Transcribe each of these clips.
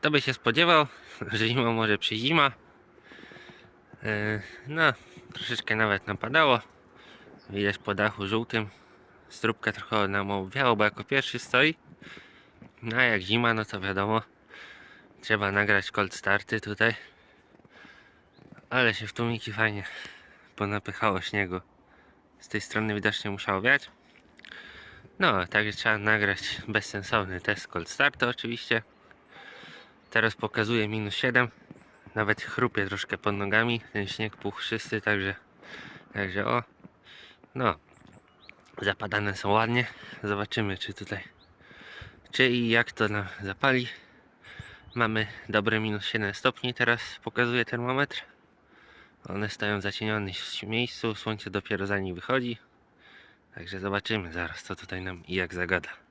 Kto by się spodziewał, że zimą może przyjść zima. E, No, troszeczkę nawet napadało. Widać po dachu żółtym. Stróbka trochę nam obwiało, bo jako pierwszy stoi. No a jak zima, no to wiadomo. Trzeba nagrać cold starty tutaj. Ale się w tłumiki fajnie ponapychało śniegu. Z tej strony widocznie musiało wiać. No, także trzeba nagrać bezsensowny test cold startu oczywiście. Teraz pokazuje minus 7. Nawet chrupie troszkę pod nogami. Ten śnieg puchrzysty, także, także o. No, zapadane są ładnie. Zobaczymy, czy tutaj, czy i jak to nam zapali. Mamy dobre minus 7 stopni, teraz pokazuje termometr. One stoją zacienione w miejscu, słońce dopiero za nich wychodzi. Także zobaczymy zaraz, co tutaj nam i jak zagada.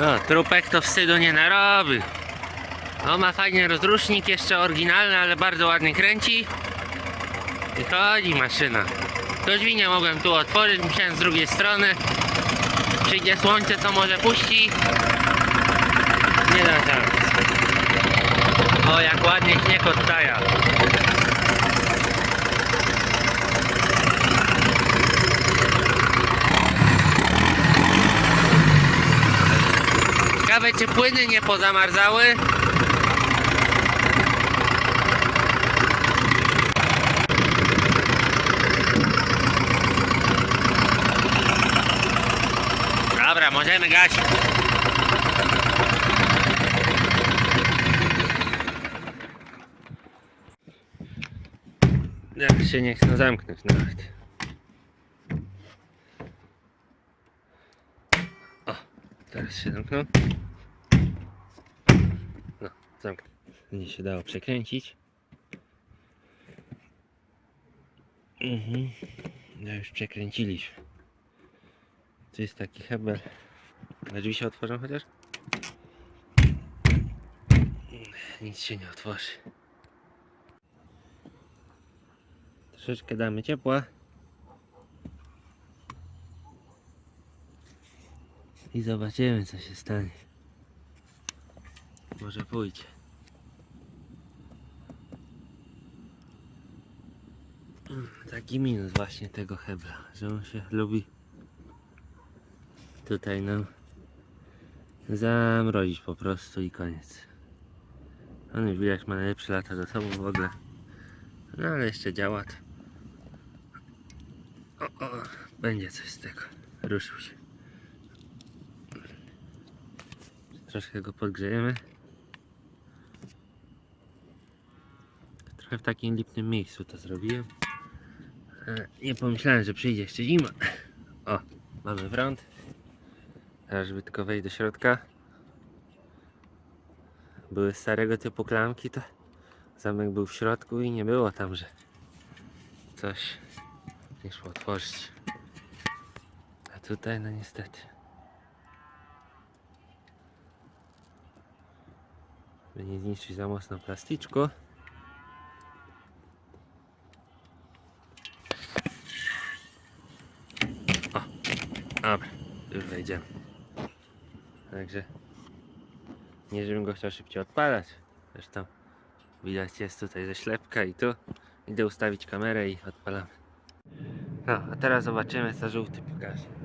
No, trupek to wstydu nie narobi. O, ma fajny rozrusznik, jeszcze oryginalny, ale bardzo ładnie kręci. I chodzi maszyna. To drzwi nie mogłem tu otworzyć, musiałem z drugiej strony. Przyjdzie słońce, to może puści. Nie da szans. O, jak ładnie śnieg odtaja. Ciekawe, czy płyny nie pozamarzały? Dobra, możemy gasić. Jak się nie chcę zamknąć nawet. Teraz się zamknął. Zamknął. Nie się dało przekręcić. Mhm. No już przekręciliśmy. Tu jest taki hebel. A drzwi się otworzą chociaż? Nic się nie otworzy. Troszeczkę damy ciepła. I zobaczymy co się stanie. Może pójdzie. Taki minus właśnie tego hebla, że on się lubi tutaj nam zamrozić po prostu i koniec. On już widać ma najlepsze lata do sobą w ogóle. No ale jeszcze działa to. O, o, będzie coś z tego. Ruszył się. Troszkę go podgrzejemy. Trochę w takim lipnym miejscu to zrobiłem. E, Nie pomyślałem, że przyjdzie jeszcze zima. O, mamy prąd. Teraz żeby tylko wejść do środka. Były starego typu klamki, to zamek był w środku i nie było tam, że coś nie szło otworzyć. A tutaj no niestety. By nie zniszczyć za mocno plasticzku. O, dobra, już wejdziemy. Także nie żebym go chciał szybciej odpalać. Zresztą widać jest tutaj ze ślepka i tu. Idę ustawić kamerę i odpalamy. No, a teraz zobaczymy co żółty pokaże.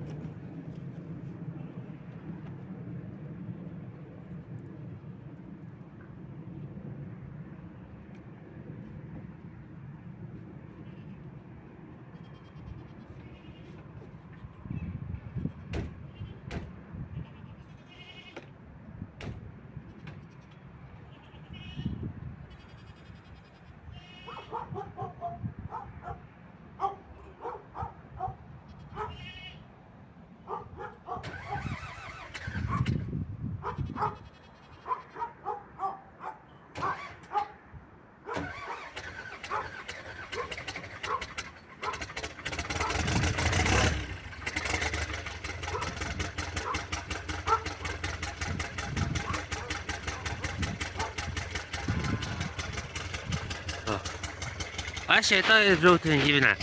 Właśnie to jest żółty dziwne.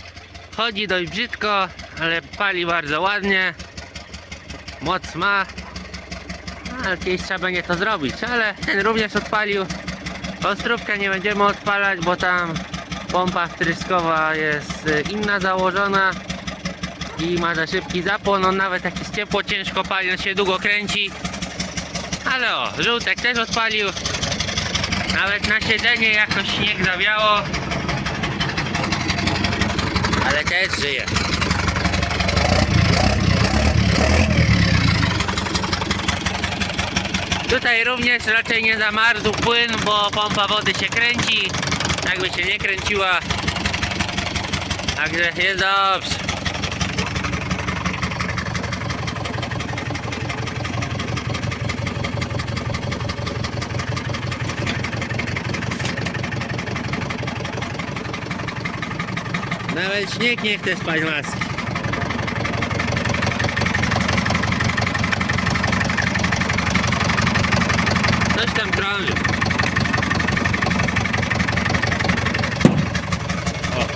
Chodzi dość brzydko, ale pali bardzo ładnie. Moc ma. Ale kiedyś trzeba będzie to zrobić, ale ten również odpalił. Ostrówkę nie będziemy odpalać, bo tam pompa wtryskowa jest y, inna założona i ma za szybki zapłon. On nawet jak jest ciepło, ciężko pali, on się długo kręci. Ale o, żółtek też odpalił. Nawet na siedzenie jakoś śnieg zawiało. Ale też żyje. Tutaj również raczej nie zamarzł płyn, bo pompa wody się kręci. Jakby się nie kręciła. Także jest dobrze. Nawet śnieg nie chce spać maski. Coś tam krąży. O.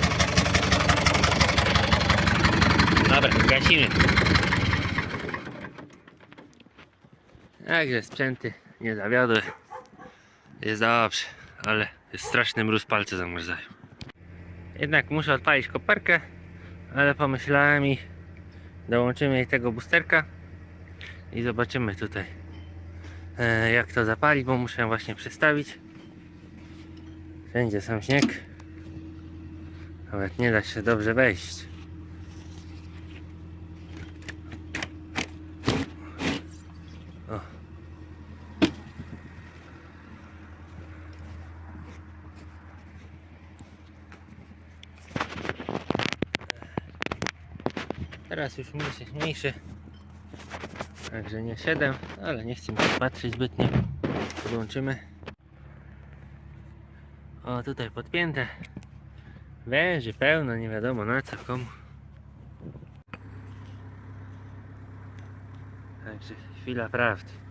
Dobra, gasimy. Także sprzęty nie zawiodły. Jest dobrze, ale jest straszny mróz, palce zamarzają. Jednak muszę odpalić koperkę, ale pomyślałem i dołączymy jej tego boosterka i zobaczymy tutaj e, jak to zapalić, bo muszę właśnie przestawić. Wszędzie sam śnieg. Nawet nie da się dobrze wejść. Teraz już mniejszy. Także nie 7, ale nie chcę mi patrzeć zbytnio. Podłączymy. O, tutaj podpięte. Węży pełno, nie wiadomo na co, komu. Także chwila prawdy.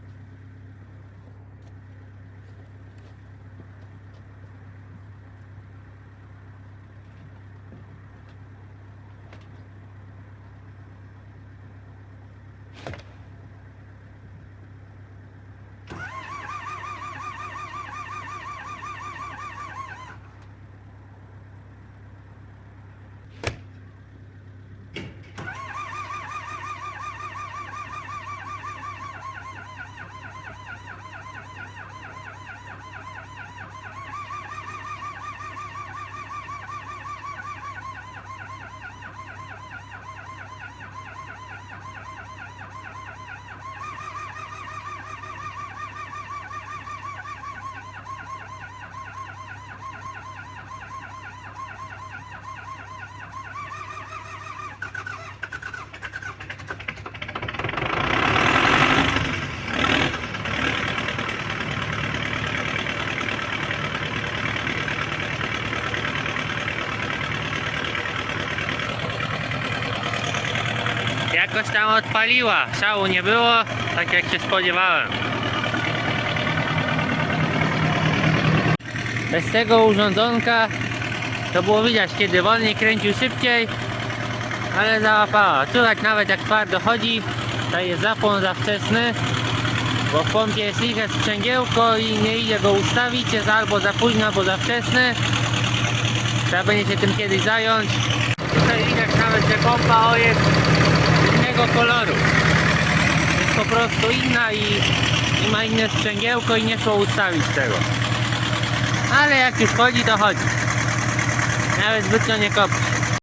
Jakoś tam odpaliła. Szału nie było, tak jak się spodziewałem. Bez tego urządzonka to było widać, kiedy wolniej kręcił szybciej, ale załapała. Czuwać nawet jak twardo chodzi, to jest zapłon za wczesny, bo w pompie jest liche sprzęgiełko i nie idzie go ustawić, jest albo za późno, albo za wczesny. Trzeba będzie się tym kiedyś zająć. Tutaj widać nawet, że pompa o jest innego koloru. Jest po prostu inna i, i ma inne sprzęgiełko i nie szło ustawić tego. Ale jak już chodzi, to chodzi. Nawet zbytnio nie kopci.